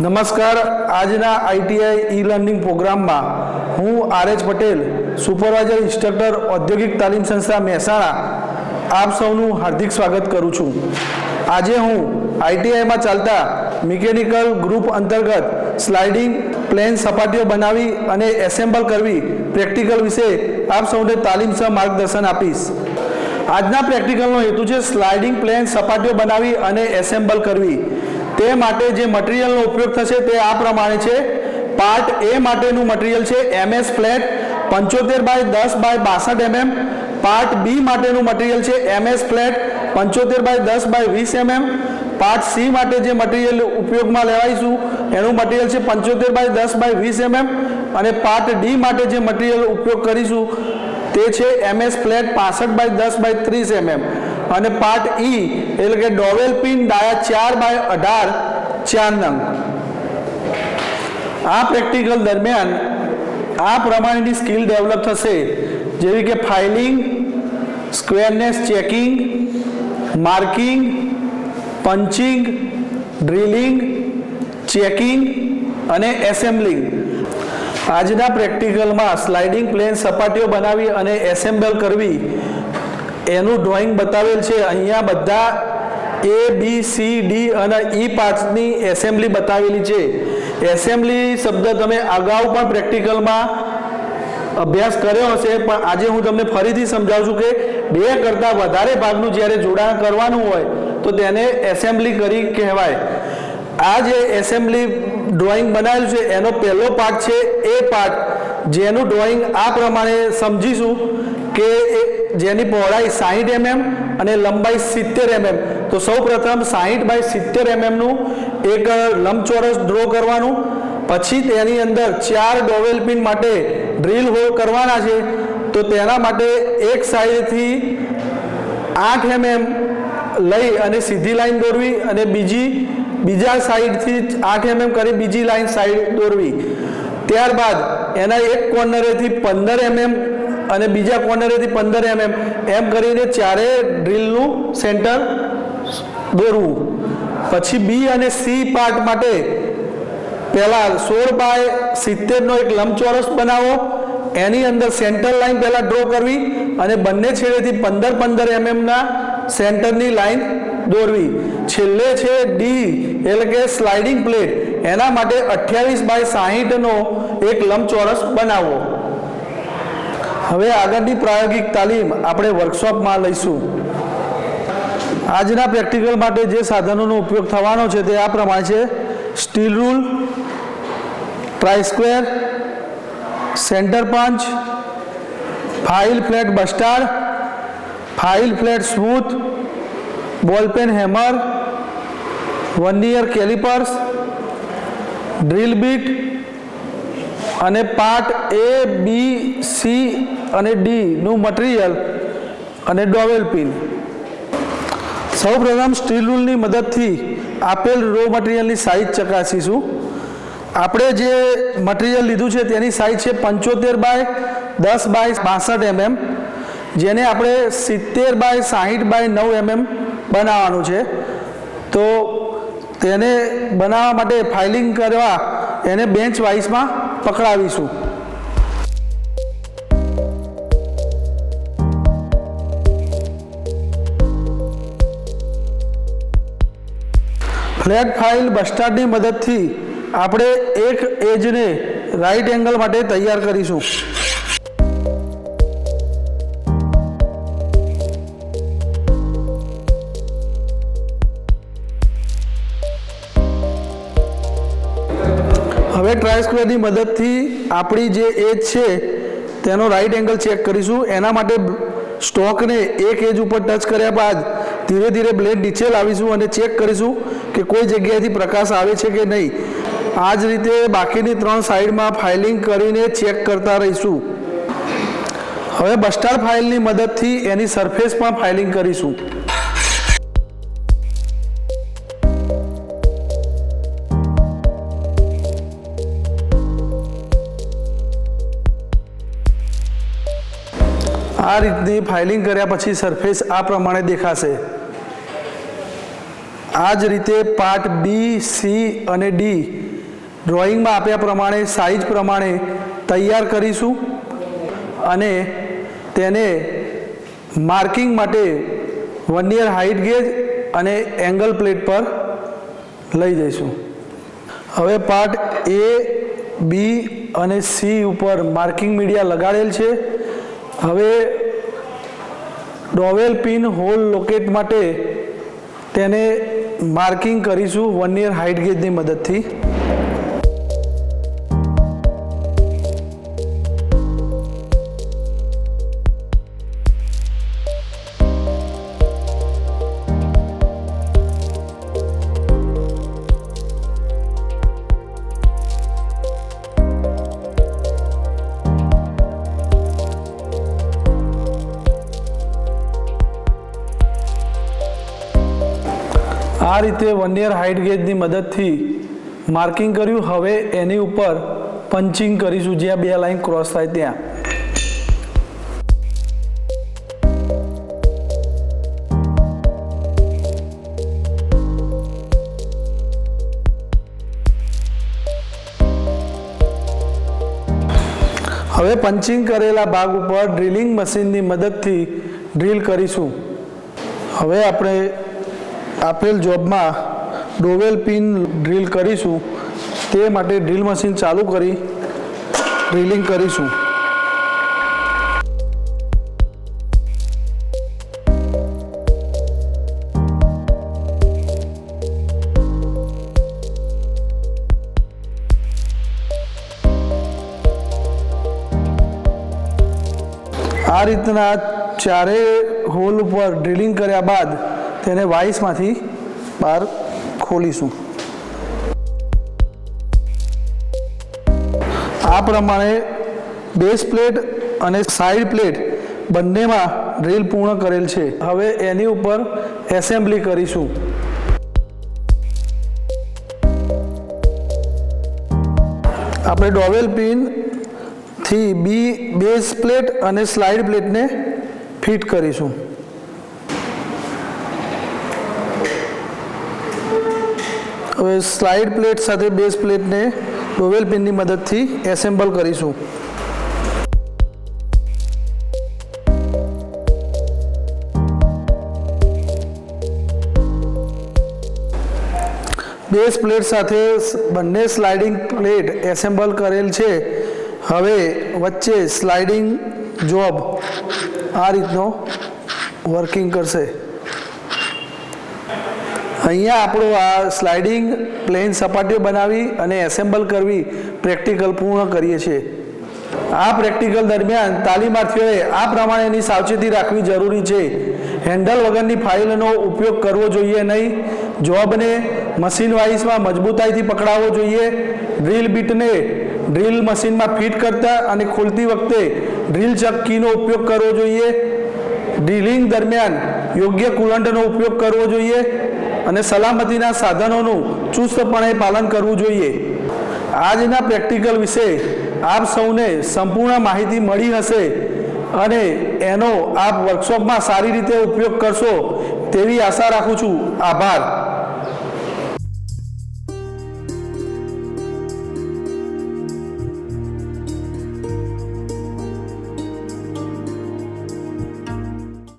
નમસ્કાર, આજના આઈટીઆઈ ઈ લર્નિંગ પ્રોગ્રામમાં હું R H Patel, supervisor, instructor, ઔદ્યોગિક તાલીમ સંસ્થા મહેસાણા, આપ સૌનું હાર્દિક સ્વાગત કરું છું. આજે હું આઈટીઆઈમાં ચાલતા મિકેનિકલ ગ્રુપ અંતર્ગત સ્લાઇડિંગ, પ્લેન સપાટીઓ બનાવી અને એસેમ્બલ કરવી પ્રેક્ટિકલ વિશે આપ સૌને તાલીમ સહ માર્ગદર્શન આપીશ. આજના પ્રેક્ટિકલનો હેતુ છે સ્લાઇડિંગ, પ્લેન સપાટીઓ બનાવી અને એસેમ્બલ કરવી. તે માટે જે મટીરિયલનો ઉપયોગ થશે તે આ પ્રમાણે છે. પાર્ટ એ માટેનું મટીરિયલ છે એમએસ ફ્લેટ પંચોતેર બાય દસ બાય બાસઠ એમએમ પાર્ટ બી માટેનું મટીરિયલ છે એમએસ ફ્લેટ પંચોતેર બાય દસ બાય વીસ એમએમ પાર્ટ સી માટે જે મટીરિયલ ઉપયોગમાં લેવાઈશું, એનું મટીરિયલ છે પંચોતેર બાય દસ બાય વીસ એમએમ અને પાર્ટ ડી માટે જે મટીરિયલ ઉપયોગ કરીશું, તે છે એમએસ ફ્લેટ પાસઠ બાય દસ બાય ત્રીસ એમએમ અને પાર્ટ ઈ એટલે કે ડોવેલ પિન ડાયા ચાર બાય અઢાર ચાર નંગ આ પ્રેક્ટિકલ દરમિયાન આ પ્રમાણેની સ્કિલ ડેવલપ થશે. જેવી કે filing, squareness checking, marking, punching, drilling, checking અને એસેમ્બલિંગ. આજના પ્રેક્ટિકલમાં સ્લાઇડિંગ પ્લેન સપાટીઓ બનાવી અને એસેમ્બલ કરવી એનું ડ્રોઈંગ બતાવેલ છે. અહીંયા બધા એ બી સી ડી અને ઈ પાર્ટ્સની એસેમ્બલી બતાવેલી છે. એસેમ્બલી શબ્દ તમે અગાઉ પણ પ્રેક્ટિકલમાં અભ્યાસ કર્યો હશે, પણ આજે હું તમને ફરીથી સમજાવું છું કે બે કરતાં વધારે ભાગનું જ્યારે જોડાણ કરવાનું હોય, તો તેને એસેમ્બલી કરી કહેવાય. આ જે એસેમ્બલી ડ્રોઈંગ બનાવેલું છે, એનો પહેલો પાર્ટ છે એ પાર્ટ જેનું ડ્રોઈંગ આ પ્રમાણે સમજીશું. કે જેની પહોળાઈ સાહીઠ એમએમ અને લંબાઈ સિત્તેર એમએમ. તો સૌ પ્રથમ સાહીઠ બાય સિત્તેર એમએમનું એક લંબચોરસ ડ્રો કરવાનું. પછી તેની અંદર ચાર ડોવેલ પિન માટે ડ્રીલ હોલ કરવાના છે. તો તેના માટે એક સાઈડથી આઠ એમએમ લઈ અને સીધી લાઈન દોરવી અને બીજી, બીજા સાઈડથી આઠ એમએમ કરી બીજી લાઈન સાઈડ દોરવી. ત્યારબાદ એના એક કોર્નરેથી પંદર એમએમ અને બીજા કોર્નરેથી પંદર એમએમ એમ કરીને ચારે ડ્રીલનું સેન્ટર દોરવું. પછી બી અને સી પાર્ટ માટે પહેલાં સોળ બાય સિત્તેરનો એક લંબચોરસ બનાવો. એની અંદર સેન્ટર લાઈન પહેલાં ડ્રો કરવી અને બંને છેડેથી પંદર પંદર એમએમના સેન્ટરની લાઈન દોરવી. છેલ્લે છે ડી એટલે કે સ્લાઇડિંગ પ્લેટ એના માટે અઠ્યાવીસ બાય સાહીઠનો એક લંબચોરસ બનાવો. હવે આગળની પ્રાયોગિક તાલીમ આપણે વર્કશોપમાં લઈશું. આજના પ્રેક્ટિકલ માટે જે સાધનોનો ઉપયોગ થવાનો છે તે આ પ્રમાણે છે. Steel rule try square centre punch file flat bastard file flat smooth ballpen hammer vernier calipers drill bit અને પાર્ટ એ બી સી અને ડીનું મટીરિયલ અને ડોવેલ પિન સૌપ્રથમ સ્ટીલ રૂલની મદદથી આપેલ રો મટીરિયલની સાઇઝ ચકાસીશું. આપણે જે મટીરિયલ લીધું છે તેની સાઇઝ છે પંચોતેર બાય દસ બાય બાસઠ એમએમ, જેને આપણે સિત્તેર બાય સાહીઠ બાય નવ એમએમ બનાવવાનું છે. તો તેને બનાવવા માટે ફાઇલિંગ કરવા એને બેન્ચ વાઇઝમાં પકડાવીશું. ફ્લેટ ફાઇલ બસ્ટાર્ડની મદદથી આપણે એક એજને રાઈટ એંગલ માટે તૈયાર કરીશું. હવે ટ્રાય સ્ક્વેરની મદદથી આપણી જે એજ છે, તેનો રાઈટ એંગલ ચેક કરીશું. એના માટે સ્ટોકને એક એજ ઉપર ટચ કર્યા બાદ ધીરે ધીરે બ્લેડ નીચે લાવીશું અને ચેક કરીશું કે કોઈ જગ્યાએથી પ્રકાશ આવે છે કે નહીં. આ જ રીતે બાકીની ત્રણ સાઈડમાં ફાઇલિંગ કરીને ચેક કરતા રહીશું. હવે બસ્ટાર ફાઇલની મદદથી એની સરફેસ પણ ફાઇલિંગ કરીશું. આ રીતની ફાઇલિંગ કર્યા પછી સરફેસ આ પ્રમાણે દેખાશે. આ જ રીતે પાર્ટ બી સી અને ડી ડ્રોઈંગમાં આપ્યા પ્રમાણે સાઇઝ પ્રમાણે તૈયાર કરીશું અને તેને માર્કિંગ માટે વનિયર હાઇટ ગેજ અને એંગલ પ્લેટ પર લઈ જઈશું. હવે પાર્ટ એ બી અને સી ઉપર માર્કિંગ મીડિયા લગાડેલ છે. હવે ડોવેલ પિન હોલ લોકેટ માટે તેને માર્કિંગ કરીશું વન યર હાઇટ ગેજની મદદથી. આ રીતે વનિયર હાઇટ ગેજની મદદથી માર્કિંગ કર્યું. હવે એની ઉપર પંચિંગ કરીશું. જ્યાં બે લાઈન ક્રોસ થાય ત્યાં. હવે પંચિંગ કરેલા ભાગ ઉપર ડ્રિલિંગ મશીનની મદદથી ડ્રિલ કરીશું. હવે આપણે આપેલ જોબમાં ડોવેલ પિન ડ્રિલ કરીશું. તે માટે ડ્રિલ મશીન ચાલુ કરી ડ્રિલિંગ કરીશું. આ રીતના ચારે હોલ ઉપર ડ્રિલિંગ કર્યા બાદ તેને વાઇસમાંથી બહાર ખોલીશું. આ પ્રમાણે બેઝ પ્લેટ અને સાઈડ પ્લેટ બંનેમાં ડ્રીલ પૂર્ણ કરેલ છે. હવે એની ઉપર એસેમ્બલી કરીશું. આપણે ડોવેલ પિનથી બી બેઝ પ્લેટ અને સ્લાઇડ પ્લેટને ફિટ કરીશું. હવે સ્લાઇડ પ્લેટ સાથે બેઝ પ્લેટને ડોવેલ પિનની મદદથી એસેમ્બલ કરીશું. બેઝ પ્લેટ સાથે બંને સ્લાઇડિંગ પ્લેટ એસેમ્બલ કરેલ છે. હવે વચ્ચે સ્લાઇડિંગ જોબ આ રીતનો વર્કિંગ કરશે. અહીંયા આપણું આ સ્લાઇડિંગ પ્લેન સપાટીઓ બનાવી અને એસેમ્બલ કરવી પ્રેક્ટિકલ પૂર્ણ કરીએ છીએ. આ પ્રેક્ટિકલ દરમિયાન તાલીમાર્થીઓએ આ પ્રમાણેની સાવચેતી રાખવી જરૂરી છે. હેન્ડલ વગરની ફાઇલનો ઉપયોગ કરવો જોઈએ નહીં. જોબને મશીન વાઇસમાં મજબૂતાઈથી પકડાવવો જોઈએ. ડ્રીલ બીટને ડ્રીલ મશીનમાં ફિટ કરતા અને ખોલતી વખતે ડ્રીલ ચક્કીનો ઉપયોગ કરવો જોઈએ. ડ્રીલિંગ દરમિયાન યોગ્ય કુલંટનો ઉપયોગ કરવો જોઈએ. અને સલામતીના સાધનોનું ચુસ્તપણે પાલન કરવું જોઈએ. આજના પ્રેક્ટિકલ વિશે આપ સૌને સંપૂર્ણ માહિતી મળી હશે અને એનો આપ વર્કશોપમાં સારી રીતે ઉપયોગ કરશો તેવી આશા રાખું છું. આભાર.